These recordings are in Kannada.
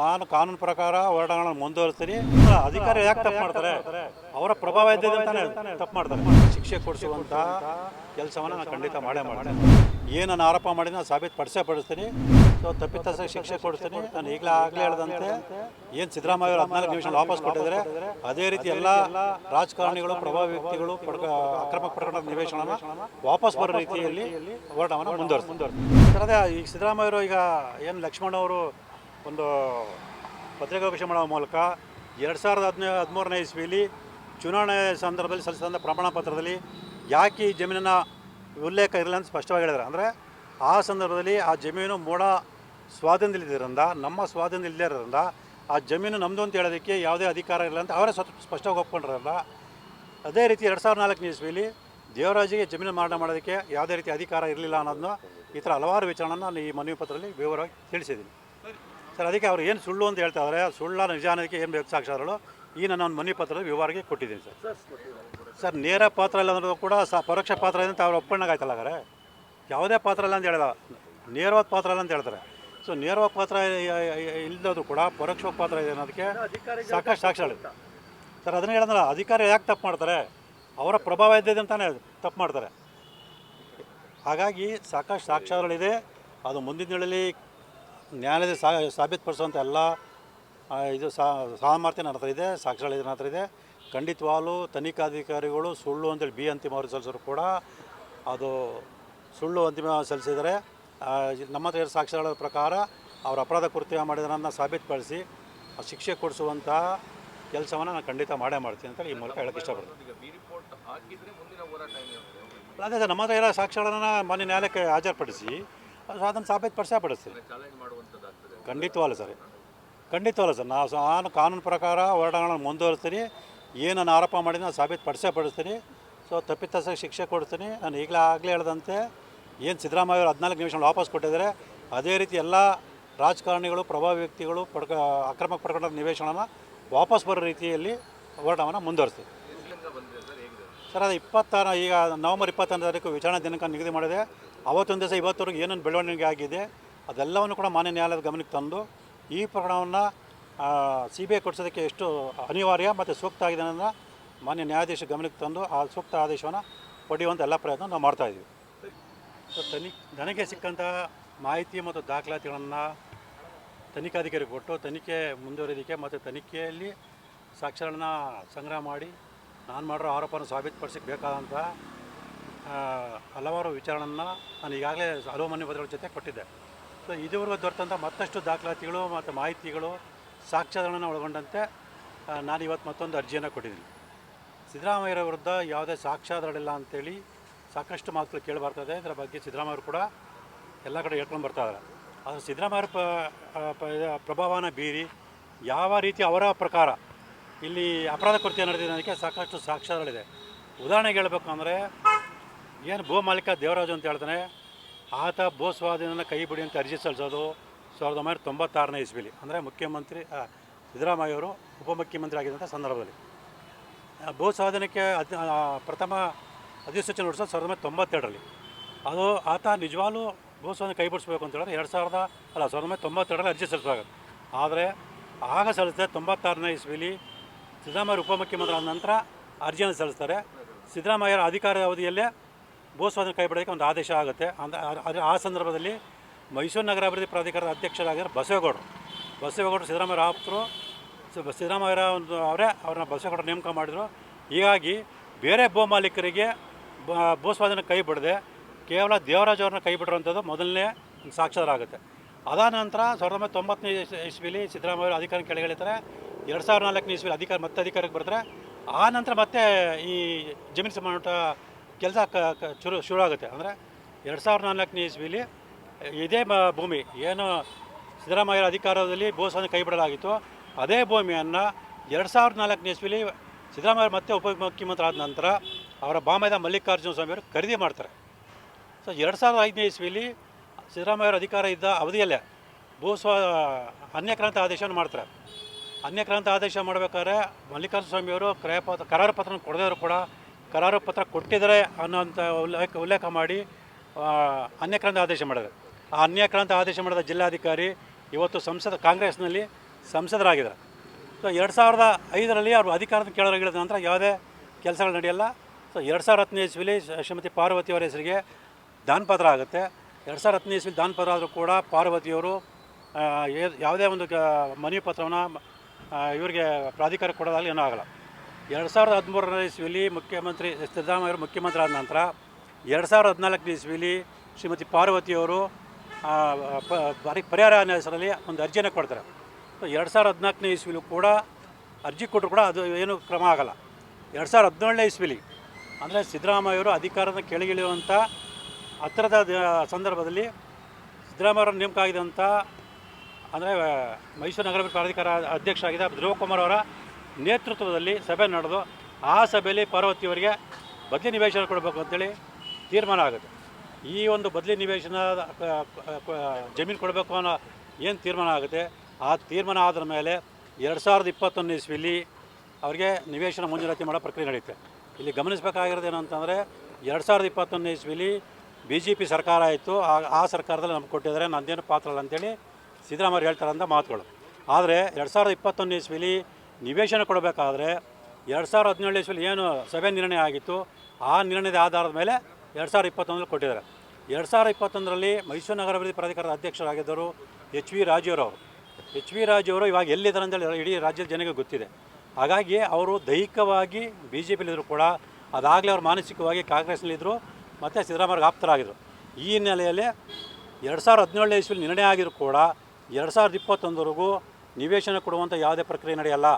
ನಾನು ಕಾನೂನು ಪ್ರಕಾರ ಹೋರಾಟಗಳನ್ನು ಮುಂದುವರಿಸ್ತೀನಿ ಅಧಿಕಾರಿ ಯಾಕೆ ತಪ್ಪು ಮಾಡ್ತಾರೆ? ಅವರ ಪ್ರಭಾವ ಇದ್ದಿದೆ ಅಂತಾನೆ ತಪ್ಪು ಮಾಡ್ತಾರೆ. ಶಿಕ್ಷೆ ಕೊಡಿಸುವಂಥ ಕೆಲಸವನ್ನು ನಾನು ಖಂಡಿತ ಮಾಡೇ ಮಾಡ್ತೀನಿ. ಏನು ನಾನು ಆರೋಪ ಮಾಡಿ ನಾನು ಸಾಬೀತು ಪಡಿಸೇ ಪಡಿಸ್ತೀನಿ ಸೊ ತಪ್ಪಿತಸ್ಥ ಶಿಕ್ಷೆ ಕೊಡಿಸ್ತೀನಿ. ನಾನು ಈಗಲೇ ಆಗಲೇ ಹೇಳ್ದಂತೆ, ಏನು ಸಿದ್ದರಾಮಯ್ಯ ಅವರು ಹದಿನಾಲ್ಕು ನಿಮಿಷ ವಾಪಸ್ ಕೊಟ್ಟಿದ್ದಾರೆ ಅದೇ ರೀತಿ ಎಲ್ಲ ರಾಜಕಾರಣಿಗಳು, ಪ್ರಭಾವಿ ವ್ಯಕ್ತಿಗಳು ಅಕ್ರಮ ಪ್ರಕರಣದ ನಿವೇಶನ ವಾಪಸ್ ಬರೋ ರೀತಿಯಲ್ಲಿ ಹೋರಾಟವನ್ನು ಮುಂದುವರಿಸಿ ಮುಂದುವರಿಸಿ ಈಗ ಸಿದ್ದರಾಮಯ್ಯವರು ಈಗ ಏನು ಲಕ್ಷ್ಮಣ್ ಅವರು ಒಂದು ಪತ್ರಿಕಾಗೋಷ್ಠಿ ಮಾಡುವ ಮೂಲಕ ಎರಡು ಸಾವಿರದ ಹದಿನ, ಹದಿಮೂರನೇ ಇಸ್ವಿಯಲ್ಲಿ ಚುನಾವಣೆ ಸಂದರ್ಭದಲ್ಲಿ ಸಲ್ಲಿಸಿದಂಥ ಪ್ರಮಾಣ ಪತ್ರದಲ್ಲಿ ಯಾಕೆ ಈ ಜಮೀನಿನ ಉಲ್ಲೇಖ ಇರಲಿಲ್ಲ ಅಂತ ಸ್ಪಷ್ಟವಾಗಿ ಹೇಳಿದ್ರು ಅಂದರೆ ಆ ಸಂದರ್ಭದಲ್ಲಿ ಆ ಜಮೀನು ಮೂಡ ಸ್ವಾಧೀನದಲ್ಲಿದ್ದರಿಂದ ನಮ್ಮ ಸ್ವಾಧೀನ ಇಲ್ಲದೇ ಇರೋದ್ರಿಂದ ಆ ಜಮೀನು ನಮ್ಮದು ಅಂತ ಹೇಳೋದಕ್ಕೆ ಯಾವುದೇ ಅಧಿಕಾರ ಇಲ್ಲ ಅಂತ ಅವರೇ ಸ್ವಲ್ಪ ಸ್ಪಷ್ಟವಾಗಿ ಒಪ್ಕೊಂಡಿರಲ್ಲ ಅದೇ ರೀತಿ ಎರಡು ಸಾವಿರದ ನಾಲ್ಕನೇ ಇಸ್ವಿಯಲ್ಲಿ ದೇವರಾಜಿಗೆ ಜಮೀನು ಮಾರಾಟ ಮಾಡೋದಕ್ಕೆ ಯಾವುದೇ ರೀತಿ ಅಧಿಕಾರ ಇರಲಿಲ್ಲ ಅನ್ನೋದನ್ನ ಈ ಥರ ಹಲವಾರು ವಿಚಾರನ ನಾನು ಈ ಮನವಿ ಪತ್ರದಲ್ಲಿ ವಿವರವಾಗಿ ತಿಳಿಸಿದ್ದೀನಿ. ಸರ್, ಅದಕ್ಕೆ ಅವ್ರು ಏನು ಸುಳ್ಳು ಅಂತ ಹೇಳ್ತಾ ಇದ್ದಾರೆ ಸುಳ್ಳ ನಿಜ ಅನ್ನೋದಕ್ಕೆ ಏನು ಬೇಕು ಸಾಕ್ಷಾಧಾರಗಳು ಈ ನನ್ನ ಒಂದು ಮನೆ ಪತ್ರದ ವ್ಯವಹಾರಕ್ಕೆ ಕೊಟ್ಟಿದ್ದೀನಿ ಸರ್. ಸರ್, ನೇರ ಪಾತ್ರ ಇಲ್ಲ ಅನ್ನೋದು ಕೂಡ ಸ, ಪರೋಕ್ಷ ಪಾತ್ರ ಇದೆ ಅಂತ ಅವ್ರು ಒಪ್ಪಣ್ಣಗಾಯ್ತಲ್ಲ ಹಾಗಾದ್ರೆ? ಯಾವುದೇ ಪಾತ್ರ ಇಲ್ಲ ಅಂತ ಹೇಳಿದ, ನೇರವಾದ ಪಾತ್ರ ಇಲ್ಲ ಅಂತ ಹೇಳ್ತಾರೆ. ಸೊ ನೇರವಾದ ಪಾತ್ರ ಇಲ್ಲದ್ರು ಕೂಡ ಪರೋಕ್ಷ ಪಾತ್ರ ಇದೆ ಅನ್ನೋದಕ್ಕೆ ಸಾಕಷ್ಟು ಸಾಕ್ಷಿಗಳು ಸರ್, ಅದನ್ನ ಹೇಳಿದ್ನಲ್ಲ, ಅಧಿಕಾರಿ ಯಾಕೆ ತಪ್ಪು ಮಾಡ್ತಾರೆ? ಅವರ ಪ್ರಭಾವ ಇದ್ದಿದೆ ಅಂತಾನೆ ತಪ್ಪು ಮಾಡ್ತಾರೆ. ಹಾಗಾಗಿ ಸಾಕಷ್ಟು ಸಾಕ್ಷ್ಯಗಳಿದೆ ಅದು ಮುಂದಿನ ದಿನಗಳಲ್ಲಿ ನ್ಯಾಯಾಲಯದ ಸಾ ಸಾಬೀತುಪಡಿಸುವಂಥ ಎಲ್ಲ ಇದು ಸಾಮರ್ಥ್ಯ ನನ್ನ ಹತ್ರ ಇದೆ ಸಾಕ್ಷ್ಯಗಳು ನನ್ನ ಹತ್ರ ಇದೆ ಖಂಡಿತವಾಗಲೂ ತನಿಖಾಧಿಕಾರಿಗಳು ಸುಳ್ಳು ಅಂತೇಳಿ ಬಿ ಅಂತಿಮ ಸಲ್ಲಿಸಿದ್ರು ಕೂಡ ಅದು ಸುಳ್ಳು ಅಂತಿಮ ಸಲ್ಲಿಸಿದರೆ ನಮ್ಮ ಹತ್ರ ಇರೋ ಸಾಕ್ಷ್ಯಗಳ ಪ್ರಕಾರ ಅವರ ಅಪರಾಧ ಕೃತ್ಯ ಮಾಡಿದ್ರನ್ನ ಸಾಬೀತುಪಡಿಸಿ ಶಿಕ್ಷೆ ಕೊಡಿಸುವಂಥ ಕೆಲಸವನ್ನು ನಾನು ಖಂಡಿತ ಮಾಡೇ ಮಾಡ್ತೀನಿ ಅಂತೇಳಿ ಈ ಮೂಲಕ ಹೇಳಕ್ಕೆ ಇಷ್ಟಪಡ್ತೀನಿ. ಅದೇ ಸರ್ ನಮ್ಮ ಹತ್ರ ಇರೋ ಸಾಕ್ಷ್ಯಗಳನ್ನು ಮಾನ್ಯ ನ್ಯಾಯಾಲಯಕ್ಕೆ ಹಾಜರುಪಡಿಸಿ ಅದನ್ನು ಸಾಬೀತು ಪಡಿಸ್ತೀನಿ ಚಾಲೆಂಜ್ ಖಂಡಿತವಲ್ಲ ಸರ್. ಖಂಡಿತವಲ್ಲ ಸರ್. ನಾವು ನಾನು ಕಾನೂನು ಪ್ರಕಾರ ಹೋರಾಟಗಳನ್ನು ಮುಂದುವರಿಸ್ತೀನಿ. ಏನು ನಾನು ಆರೋಪ ಮಾಡಿದ ನಾನು ಸಾಬೀತು ಪಡಿಸೇ ಪಡಿಸ್ತೀನಿ ಸೊ ತಪ್ಪಿತಸ್ಥ ಶಿಕ್ಷೆ ಕೊಡ್ತೀನಿ. ನಾನು ಈಗಲೇ ಆಗಲೇ ಹೇಳ್ದಂತೆ ಏನು ಸಿದ್ದರಾಮಯ್ಯ ಅವರು ಹದಿನಾಲ್ಕು ನಿಮಿಷ ವಾಪಸ್ ಕೊಟ್ಟಿದ್ದಾರೆ ಅದೇ ರೀತಿ ಎಲ್ಲ ರಾಜಕಾರಣಿಗಳು ಪ್ರಭಾವಿ ವ್ಯಕ್ತಿಗಳು ಪಡ್ಕ ಅಕ್ರಮ ಪಡ್ಕೊಂಡ ನಿವೇಶನ ವಾಪಸ್ ಬರೋ ರೀತಿಯಲ್ಲಿ ಹೋರಾಟವನ್ನು ಬಂದಿದೆ ಸರ್, ಅದು ಇಪ್ಪತ್ತಾರು, ಈಗ ನವಂಬರ್ ಇಪ್ಪತ್ತೊಂದು ತಾರೀಕು ವಿಚಾರಣಾ ದಿನಾಂಕ ನಿಗದಿ ಮಾಡಿದೆ. ಅವತ್ತೊಂದು ದಿವಸ ಇವತ್ತವರೆಗೆ ಏನೇನು ಬೆಳವಣಿಗೆ ಆಗಿದೆ, ಅದೆಲ್ಲವನ್ನು ಕೂಡ ಮಾನ್ಯ ನ್ಯಾಯಾಲಯದ ಗಮನಕ್ಕೆ ತಂದು ಈ ಪ್ರಕರಣವನ್ನು ಸಿ ಬಿ ಐ ಕೊಡಿಸೋದಕ್ಕೆ ಎಷ್ಟು ಅನಿವಾರ್ಯ ಮತ್ತು ಸೂಕ್ತ ಆಗಿದೆ ಅನ್ನೋದನ್ನು ಮಾನ್ಯ ನ್ಯಾಯಾಧೀಶ ಗಮನಕ್ಕೆ ತಂದು ಆ ಸೂಕ್ತ ಆದೇಶವನ್ನು ಪಡೆಯುವಂಥ ಎಲ್ಲ ಪ್ರಯತ್ನ ನಾವು ಮಾಡ್ತಾಯಿದ್ದೀವಿ ಸೊ ತನಿ ನನಗೆ ಸಿಕ್ಕಂತಹ ಮಾಹಿತಿ ಮತ್ತು ದಾಖಲಾತಿಗಳನ್ನು ತನಿಖಾಧಿಕಾರಿ ಕೊಟ್ಟು ತನಿಖೆ ಮುಂದುವರಿಯೋದಕ್ಕೆ ಮತ್ತು ತನಿಖೆಯಲ್ಲಿ ಸಾಕ್ಷ್ಯಗಳನ್ನ ಸಂಗ್ರಹ ಮಾಡಿ ನಾನು ಮಾಡಿರೋ ಆರೋಪನ ಸಾಬೀತುಪಡಿಸಕ್ಕೆ ಬೇಕಾದಂಥ ಹಲವಾರು ವಿಚಾರಣೆಯನ್ನು ನಾನು ಈಗಾಗಲೇ ಹಲವು ಮನೆ ಜೊತೆ ಕೊಟ್ಟಿದ್ದೆ. ಸೊ ಇದುವರೆಗೂ ದೊರೆತಂಥ ಮತ್ತಷ್ಟು ದಾಖಲಾತಿಗಳು ಮತ್ತು ಮಾಹಿತಿಗಳು ಸಾಕ್ಷ್ಯಗಳನ್ನು ಒಳಗೊಂಡಂತೆ ನಾನು ಇವತ್ತು ಮತ್ತೊಂದು ಅರ್ಜಿಯನ್ನು ಕೊಟ್ಟಿದ್ದೀನಿ. ಸಿದ್ದರಾಮಯ್ಯರ ವಿರುದ್ಧ ಯಾವುದೇ ಸಾಕ್ಷ್ಯಾಧಾರಗಳಿಲ್ಲ ಅಂತೇಳಿ ಸಾಕಷ್ಟು ಮಾತುಗಳು ಕೇಳಿಬರ್ತದೆ ಇದರ ಬಗ್ಗೆ ಸಿದ್ದರಾಮಯ್ಯರು ಕೂಡ ಎಲ್ಲ ಕಡೆ ಹೇಳ್ಕೊಂಡು ಬರ್ತಾ ಇದ್ದಾರೆ. ಆದರೆ ಸಿದ್ದರಾಮಯ್ಯರ ಪ್ರಭಾವನ ಬೀರಿ ಯಾವ ರೀತಿ ಅವರ ಪ್ರಕಾರ ಇಲ್ಲಿ ಅಪರಾಧ ಕೃತ್ಯ ನಡೆದಿದೆ ಅನ್ನೋದಕ್ಕೆ ಸಾಕಷ್ಟು ಸಾಕ್ಷ್ಯಗಳಿದೆ. ಉದಾಹರಣೆಗೆ ಹೇಳಬೇಕು ಅಂದರೆ ಏನು ಭೂ ಮಾಲೀಕ ದೇವರಾಜು ಅಂತ ಹೇಳ್ತಾನೆ, ಆತ ಭೂ ಸ್ವಾಧೀನ ಕೈ ಬಿಡಿ ಅಂತ ಅರ್ಜಿ ಸಲ್ಲಿಸೋದು ಸಾವಿರದ ಒಂಬೈನೂರ ತೊಂಬತ್ತಾರನೇ ಇಸ್ವಿಲಿ. ಅಂದರೆ ಮುಖ್ಯಮಂತ್ರಿ ಸಿದ್ದರಾಮಯ್ಯ ಅವರು ಉಪಮುಖ್ಯಮಂತ್ರಿ ಆಗಿದ್ದಂಥ ಸಂದರ್ಭದಲ್ಲಿ. ಭೂ ಸ್ವಾಧೀನಕ್ಕೆ ಪ್ರಥಮ ಅಧಿಸೂಚನೆ ಹೊಡಿಸೋದು ಸಾವಿರದ ಒಂಬೈನೂರ ತೊಂಬತ್ತೆರಡರಲ್ಲಿ. ಅದು ಆತ ನಿಜವಾಗ್ಲೂ ಭೂ ಸ್ವಾಧೀನ ಕೈ ಬಿಡಿಸ್ಬೇಕು ಅಂತ ಹೇಳಿದ್ರೆ ಎರಡು ಸಾವಿರದ, ಅಲ್ಲ, ಸಾವಿರದ ಒಂಬೈನೂರ ತೊಂಬತ್ತೆರಡರಲ್ಲಿ ಅರ್ಜಿ ಸಲ್ಲಿಸಬೇಕಾಗುತ್ತೆ ಆದರೆ ಆಗ ಸಲ್ಲಿಸಿದ ತೊಂಬತ್ತಾರನೇ ಇಸ್ವಿಲಿ ಸಿದ್ದರಾಮಯ್ಯ ಉಪಮುಖ್ಯಮಂತ್ರಿ ಆದ ನಂತರ ಅರ್ಜಿಯನ್ನು ಸಲ್ಲಿಸ್ತಾರೆ. ಸಿದ್ದರಾಮಯ್ಯರ ಅಧಿಕಾರ ಅವಧಿಯಲ್ಲೇ ಭೂ ಸ್ವಾಧೀನ ಕೈ ಬಿಡೋಕ್ಕೆ ಒಂದು ಆದೇಶ ಆಗುತ್ತೆ. ಅಂದರೆ ಆ- ಸಂದರ್ಭದಲ್ಲಿ ಮೈಸೂರು ನಗರಾಭಿವೃದ್ಧಿ ಪ್ರಾಧಿಕಾರದ ಅಧ್ಯಕ್ಷರಾಗಿದ್ದಾರೆ ಬಸವೇಗೌಡರು. ಬಸವೇಗೌಡರು ಸಿದ್ದರಾಮಯ್ಯ ಆಪ್ತರು ಸಿದ್ದರಾಮಯ್ಯ ಒಂದು ಅವರೇ ಅವ್ರನ್ನ ಬಸವೇಗೌಡರು ನೇಮಕ ಮಾಡಿದರು. ಹೀಗಾಗಿ ಬೇರೆ ಭೂ ಮಾಲೀಕರಿಗೆ ಬ- ಭೂ ಸ್ವಾಧೀನ ಕೈ ಬಿಡದೆ ಕೇವಲ ದೇವರಾಜ್ ಅವ್ರನ್ನ ಕೈ ಬಿಟ್ಟಿರುವಂಥದ್ದು ಮೊದಲನೇ ಸಾಕ್ಷಾಧಾರ ಆಗುತ್ತೆ ಅದಾದ ನಂತರ ಸಾವಿರದ ಒಂಬೈನೂರ ತೊಂಬತ್ತನೇ ಇಸ್- ಇಸ್ವಿಲಿ ಸಿದ್ದರಾಮಯ್ಯ ಅಧಿಕಾರ ಕೆಳಗಿಳಿತಾರೆ. ಎರಡು ಸಾವಿರದ ನಾಲ್ಕನೇ ಇಸ್ವಿಲಿ ಅಧಿಕಾರ ಮತ್ತೆ ಅಧಿಕಾರಕ್ಕೆ ಬರ್ತಾರೆ ಆ ನಂತರ ಮತ್ತೆ ಈ ಜಮೀನು ಸಂಬಂಧ ಕೆಲಸ ಕ ಶುರು ಶುರು ಆಗುತ್ತೆ ಅಂದರೆ ಎರಡು ಸಾವಿರದ ನಾಲ್ಕನೇ ಇಸ್ವಿಲಿ ಇದೇ ಭೂಮಿ, ಏನು ಸಿದ್ದರಾಮಯ್ಯರ ಅಧಿಕಾರದಲ್ಲಿ ಭೂಸ್ವಾಮಿ ಕೈ ಬಿಡಲಾಗಿತ್ತು ಅದೇ ಭೂಮಿಯನ್ನು ಎರಡು ಸಾವಿರದ ನಾಲ್ಕನೇ ಇಸ್ವಿಲಿ ಸಿದ್ದರಾಮಯ್ಯ ಮತ್ತೆ ಉಪಮುಖ್ಯಮಂತ್ರಿ ಆದ ನಂತರ ಅವರ ಬಾಮೈದ ಮಲ್ಲಿಕಾರ್ಜುನ ಸ್ವಾಮಿಯವರು ಖರೀದಿ ಮಾಡ್ತಾರೆ. ಸೊ ಎರಡು ಸಾವಿರದ ಐದನೇ ಇಸ್ವಿಲಿ ಸಿದ್ದರಾಮಯ್ಯರ ಅಧಿಕಾರ ಇದ್ದ ಅವಧಿಯಲ್ಲೇ ಭೂ ಅನ್ಯಕ್ರಾಂತ ಆದೇಶವನ್ನು ಮಾಡ್ತಾರೆ. ಅನ್ಯಕ್ರಾಂತ ಆದೇಶ ಮಾಡಬೇಕಾದ್ರೆ ಮಲ್ಲಿಕಾರ್ಜುನ ಸ್ವಾಮಿಯವರು ಕ್ರಯ ಪತ್ರ, ಕರಾರು ಪತ್ರ ಕೊಡದವರು ಕೂಡ, ಕರಾರು ಪತ್ರ ಕೊಟ್ಟಿದ್ದಾರೆ ಅನ್ನೋಂಥ ಉಲ್ಲೇಖ ಉಲ್ಲೇಖ ಮಾಡಿ ಅನ್ಯಕ್ರಾಂತ ಆದೇಶ ಮಾಡಿದರು. ಆ ಅನ್ಯಕ್ರಾಂತ ಆದೇಶ ಮಾಡಿದ ಜಿಲ್ಲಾಧಿಕಾರಿ ಇವತ್ತು ಸಂಸದ, ಕಾಂಗ್ರೆಸ್ನಲ್ಲಿ ಸಂಸದರಾಗಿದ್ದಾರೆ. ಸೊ ಎರಡು ಸಾವಿರದ ಐದರಲ್ಲಿ ಅವರು ಅಧಿಕಾರದ ಕೆಳಗಿಳಿದ ನಂತರ ಯಾವುದೇ ಕೆಲಸಗಳು ನಡೆಯಲ್ಲ. ಸೊ ಎರಡು ಸಾವಿರದ ಹತ್ತನೇ ಇಸ್ವಿಲಿ ಶ್ರೀಮತಿ ಪಾರ್ವತಿ ಅವರ ಹೆಸರಿಗೆ ದಾನಪತ್ರ ಆಗುತ್ತೆ. ಎರಡು ಸಾವಿರದ ಹತ್ತನೇ ಇಸ್ವಿಲಿ ದಾನಪತ್ರ ಆದರೂ ಕೂಡ ಪಾರ್ವತಿಯವರು ಯಾವುದೇ ಒಂದು ಮನವಿ ಪತ್ರವನ್ನು ಇವರಿಗೆ ಪ್ರಾಧಿಕಾರ ಕೊಡೋದಾಗಲಿ ಏನೂ ಆಗಲ್ಲ. ಎರಡು ಸಾವಿರದ ಹದಿಮೂರನೇ ಇಸ್ವಿಲಿ ಮುಖ್ಯಮಂತ್ರಿ ಸಿದ್ದರಾಮಯ್ಯವರು ಮುಖ್ಯಮಂತ್ರಿ ಆದ ನಂತರ ಎರಡು ಸಾವಿರದ ಹದಿನಾಲ್ಕನೇ ಇಸ್ವಿಲಿ ಶ್ರೀಮತಿ ಪಾರ್ವತಿಯವರು ಪರಿಹಾರ ಅನ್ನೋ ಹೆಸರಲ್ಲಿ ಒಂದು ಅರ್ಜಿಯನ್ನು ಕೊಡ್ತಾರೆ. ಎರಡು ಸಾವಿರದ ಹದಿನಾಲ್ಕನೇ ಇಸ್ವಿಲೂ ಕೂಡ ಅರ್ಜಿ ಕೊಟ್ಟರು ಕೂಡ ಅದು ಏನು ಕ್ರಮ ಆಗಲ್ಲ. ಎರಡು ಸಾವಿರದ ಹದಿನೇಳನೇ ಇಸ್ವಿಲಿ ಅಂದರೆ ಸಿದ್ದರಾಮಯ್ಯವರು ಅಧಿಕಾರದ ಕೆಳಗಿಳಿಯುವಂಥ ಹತ್ತಿರದ ಸಂದರ್ಭದಲ್ಲಿ ಸಿದ್ದರಾಮಯ್ಯವರು ನೇಮಕ ಆಗಿದಂಥ ಅಂದರೆ, ಮೈಸೂರು ನಗರ ಪ್ರಾಧಿಕಾರ ಅಧ್ಯಕ್ಷ ಆಗಿದ್ದ ಧ್ರುವ ಕುಮಾರ್ ಅವರ ನೇತೃತ್ವದಲ್ಲಿ ಸಭೆ ನಡೆದು, ಆ ಸಭೆಯಲ್ಲಿ ಪಾರ್ವತಿಯವರಿಗೆ ಬದಲಿ ನಿವೇಶನ ಕೊಡಬೇಕು ಅಂತೇಳಿ ತೀರ್ಮಾನ ಆಗುತ್ತೆ. ಈ ಒಂದು ಬದಲಿ ನಿವೇಶನ ಜಮೀನು ಕೊಡಬೇಕು ಅನ್ನೋ ಏನು ತೀರ್ಮಾನ ಆಗುತ್ತೆ? ಆ ತೀರ್ಮಾನ ಆದ ಮೇಲೆ ಎರಡು ಸಾವಿರದ ಇಪ್ಪತ್ತೊಂದನೇ ಇಸ್ವಿಲಿ ಅವರಿಗೆ ನಿವೇಶನ ಮಂಜೂರಾತಿ ಮಾಡೋ ಪ್ರಕ್ರಿಯೆ ನಡೆಯುತ್ತೆ. ಇಲ್ಲಿ ಗಮನಿಸಬೇಕಾಗಿರೋದು ಏನಂತಂದರೆ, ಎರಡು ಸಾವಿರದ ಇಪ್ಪತ್ತೊಂದನೇ ಇಸ್ವಿಲಿ ಬಿ ಜೆ ಪಿ ಸರ್ಕಾರ ಆಯಿತು. ಆ ಆ ಸರ್ಕಾರದಲ್ಲಿ ನಮ್ಗೆ ಕೊಟ್ಟಿದ್ದಾರೆ. ನಂದೇನು ಪಾತ್ರ ಅಲ್ಲ ಅಂತೇಳಿ ಸಿದ್ದರಾಮಯ್ಯ ಹೇಳ್ತಾರೆ ಅಂತ ಮಾತುಗಳು. ಆದರೆ ಎರಡು ಸಾವಿರದ ಇಪ್ಪತ್ತೊಂದು ಇಸ್ವಿಲಿ ನಿವೇಶನ ಕೊಡಬೇಕಾದ್ರೆ ಎರಡು ಸಾವಿರದ ಹದಿನೇಳು ಇಸ್ವಿಲಿ ಏನು ಸಭೆ ನಿರ್ಣಯ ಆಗಿತ್ತು, ಆ ನಿರ್ಣಯದ ಆಧಾರದ ಮೇಲೆ ಎರಡು ಸಾವಿರದ ಇಪ್ಪತ್ತೊಂದರಲ್ಲಿ ಕೊಟ್ಟಿದ್ದಾರೆ. ಎರಡು ಸಾವಿರದ ಇಪ್ಪತ್ತೊಂದರಲ್ಲಿ ಮೈಸೂರು ನಗರಾಭಿವೃದ್ಧಿ ಪ್ರಾಧಿಕಾರದ ಅಧ್ಯಕ್ಷರಾಗಿದ್ದರು ಎಚ್ ವಿ ರಾಜೀವ್ರವರು. ಎಚ್ ವಿ ರಾಜು ಇವಾಗ ಎಲ್ಲಿದ್ದಾರೆ ಅಂತೇಳಿ ಇಡೀ ರಾಜ್ಯದ ಜನರಿಗೆ ಗೊತ್ತಿದೆ. ಹಾಗಾಗಿ ಅವರು ದೈಹಿಕವಾಗಿ ಬಿ ಜೆ ಪಿಲಿದ್ರು ಕೂಡ ಅದಾಗಲೇ ಅವರು ಮಾನಸಿಕವಾಗಿ ಕಾಂಗ್ರೆಸ್ನಲ್ಲಿದ್ದರು ಮತ್ತು ಸಿದ್ದರಾಮಯ್ಯ ಆಪ್ತರಾಗಿದ್ದರು ಈ ಹಿನ್ನೆಲೆಯಲ್ಲಿ ಎರಡು ಸಾವಿರದ ಹದಿನೇಳನೇ ಇಸ್ವಿಲಿ ನಿರ್ಣಯ ಆಗಿದ್ರು ಕೂಡ ಎರಡು ಸಾವಿರದ ಇಪ್ಪತ್ತೊಂದರೆಗೂ ನಿವೇಶನ ಕೊಡುವಂಥ ಯಾವುದೇ ಪ್ರಕ್ರಿಯೆ ನಡೆಯಲ್ಲ.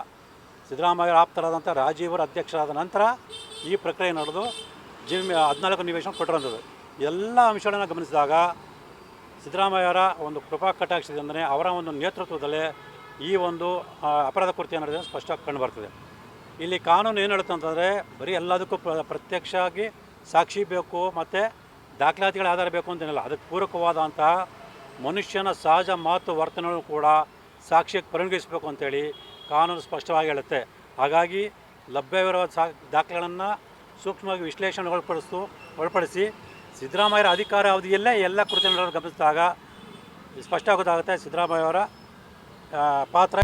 ಸಿದ್ದರಾಮಯ್ಯ ಆಪ್ತರಾದಂಥ ರಾಜೀವರ ಅಧ್ಯಕ್ಷರಾದ ನಂತರ ಈ ಪ್ರಕ್ರಿಯೆ ನಡೆದು ಜಿಮ್ ಹದಿನಾಲ್ಕು ನಿವೇಶನ ಕೊಟ್ಟಿರೋಂಥದ್ದು ಎಲ್ಲ ಅಂಶಗಳನ್ನು ಗಮನಿಸಿದಾಗ ಸಿದ್ದರಾಮಯ್ಯರ ಒಂದು ಕೃಪಾ ಕಟಾಕ್ಷದಿಂದಲೇ ಅವರ ಒಂದು ನೇತೃತ್ವದಲ್ಲೇ ಈ ಒಂದು ಅಪರಾಧ ಕೃತ್ಯ ನಡೆದ ಸ್ಪಷ್ಟವಾಗಿ ಕಂಡುಬರ್ತದೆ ಇಲ್ಲಿ ಕಾನೂನು ಏನು ಹೇಳುತ್ತೆ ಅಂತಂದರೆ ಬರೀ ಎಲ್ಲದಕ್ಕೂ ಪ್ರ, ಪ್ರತ್ಯಕ್ಷವಾಗಿ ಸಾಕ್ಷಿ ಬೇಕು ಮತ್ತು ದಾಖಲಾತಿಗಳ ಆಧಾರ ಬೇಕು ಅಂತೇನಿಲ್ಲ ಅದಕ್ಕೆ ಪೂರಕವಾದಂತಹ ಮನುಷ್ಯನ ಸಹಜ ಮಾತು ವರ್ತನೆಗಳು ಕೂಡ ಸಾಕ್ಷಿಗೆ ಪರಿಗಣಿಸಬೇಕು ಅಂತೇಳಿ ಕಾನೂನು ಸ್ಪಷ್ಟವಾಗಿ ಹೇಳುತ್ತೆ. ಹಾಗಾಗಿ ಲಭ್ಯವಿರುವ ಸಾ, ದಾಖಲೆಗಳನ್ನು ಸೂಕ್ಷ್ಮವಾಗಿ ವಿಶ್ಲೇಷಣೆ ಒಳಪಡಿಸು ಒಳಪಡಿಸಿ ಸಿದ್ದರಾಮಯ್ಯರ ಅಧಿಕಾರ ಅವಧಿಯಲ್ಲೇ ಎಲ್ಲ ಕೃತ್ಯಗಳನ್ನು ಗಮನಿಸಿದಾಗ ಸ್ಪಷ್ಟ ಆಗೋದಾಗುತ್ತೆ ಸಿದ್ದರಾಮಯ್ಯವರ ಪಾತ್ರ